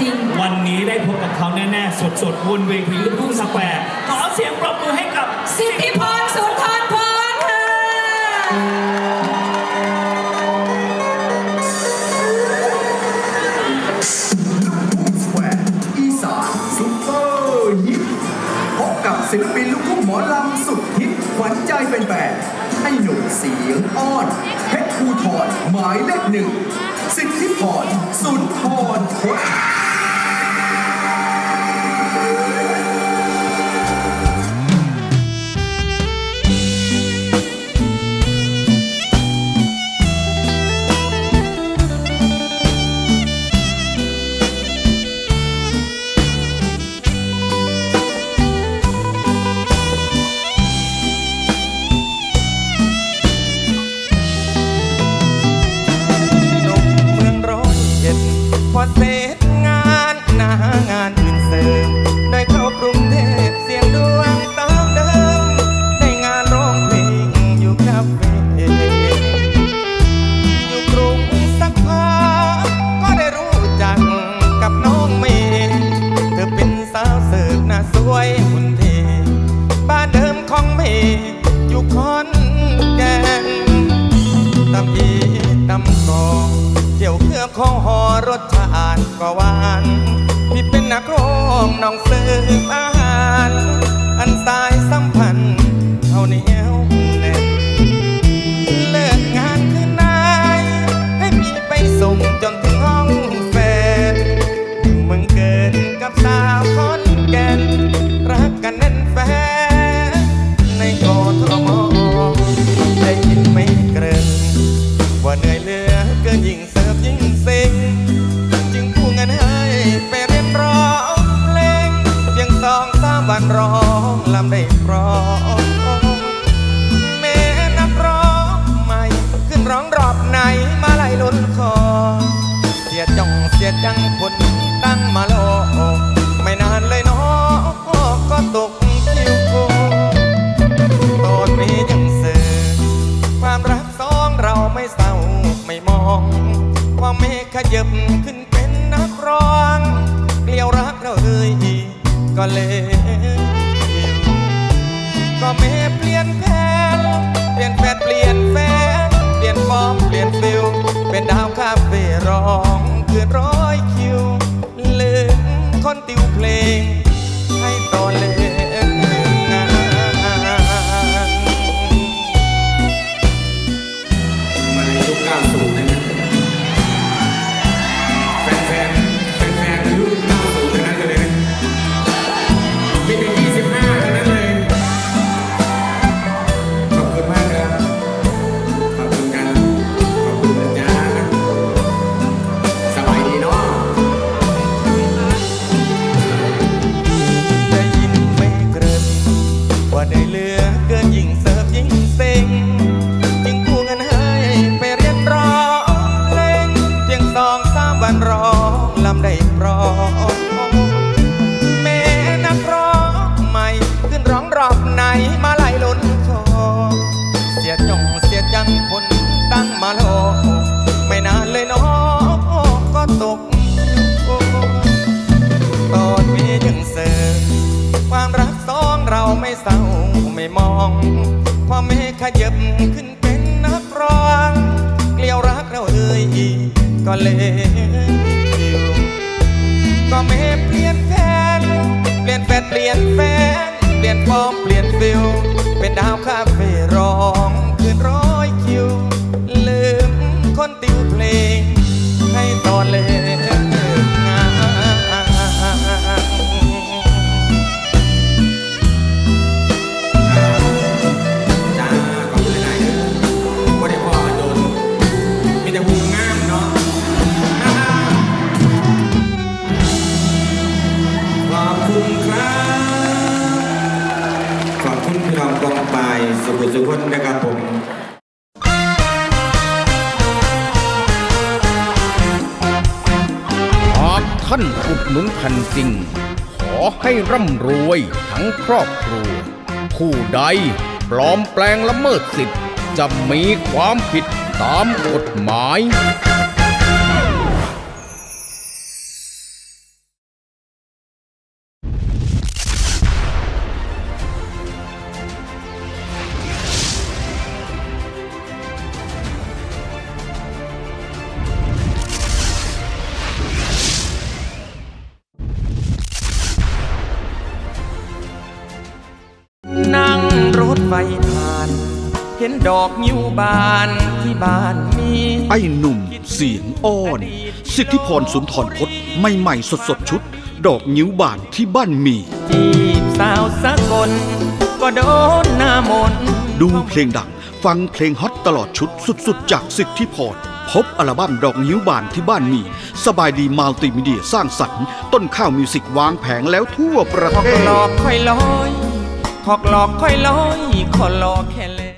จริง วันนี้ได้พบกับเขาแน่ๆ สดๆบนเวทีลูกทุ่งสแควร์ขอเสียงปรบมือให้กับสิทธิพรสุนทรพรค่ะแหวอีสานซุปเปอร์ฮิปพบกับศิลปินลูกทุ่งหมอลำสุดฮิตขวัญใจเป็นแฟนให้หนุ่มเสียงอ้อนเพชรภูทดหมายเลขหนึ่งสิทธิพรสุนทรพ ก็วานพี่เป็นนักร้องน้องเสิร์ฟอาหาร อันสายสัมพันธ์เอาเนี่นเลิกงานคืนนายให้พี่ไปส่งจนถึงห้องแฟนมึงเกินกับสาวคอนแก่นรักกันแน่นแฟนในกอทมได้ยินไม่เกริ่ว่าเหนื่อยเหลือเกินยิ่งเสิร์ฟยิ่งเสิ ร้องลำได้พร้อมแม่นักร้องใหม่ ขึ้นร้องรอบไหนมาไล่ล้นคอ เสียจ้องเสียจังคนตั้งมาโลไม่นานเลยน้อก็ตกคิวโกตอนนี้ยังเสื่อความรักสองเราไม่เศร้าไม่มอง ว่าเมฆขยับขึ้นเป็นนักร้องเกลียวรักเราเอ้ยก็เลย ก็ไม่เปลี่ยนแผนเปลี่ยนแฟนเปลี่ยนแฟนเปลี่ยนฟอร์มเปลี่ยนฟิลเป็นดาวคาเฟ่ร้องคือร้อยคิวลืมคนติวเพลงาไม่เศร้าไม่มองพ่อแม่ขยับขึ้นเป็นนักร้องเกลียวรักเราเอ่ยก็เลยก็ไม่เปลี่ยนแฟนเปลี่ยนแฟนเปลี่ยนแฟนเปลี่ยนฟอร์มเปลี่ยนฟิลเป็นดาวคาเฟ่ร้องคืนร้อยคิวายสุขสุขนนะครับผมหากท่านอุดหนุนพันจริง ขอให้ร่ำรวยทั้งครอบครัว ผู้ใดปลอมแปลงละเมิดสิทธิ์ จะมีความผิดตามกฎหมาย เห็นดอกยิ้วบานที่บ้านมีไอ้หนุ่มเสียงอ้อน สิทธิพรสุนทรพจน์ใหม่ๆสดๆชุด ดอกนิ้วบานที่บ้านมี จีบสาวสกลก็โดนหน้ามนต์ดูเพลงดัง ฟังเพลงฮอตตลอดชุดสุดๆ จากสิทธิพรพบอัลบั้มดอกนิ้วบานที่บ้านมี สบายดีมัลติมีเดียสร้างสรรค์ ต้นข้าวมิวสิกวางแผงแล้วทั่วประขอกเทศหลอกค่อยลอยขอกหลอกค่อยลอยขอหลอกแค่เล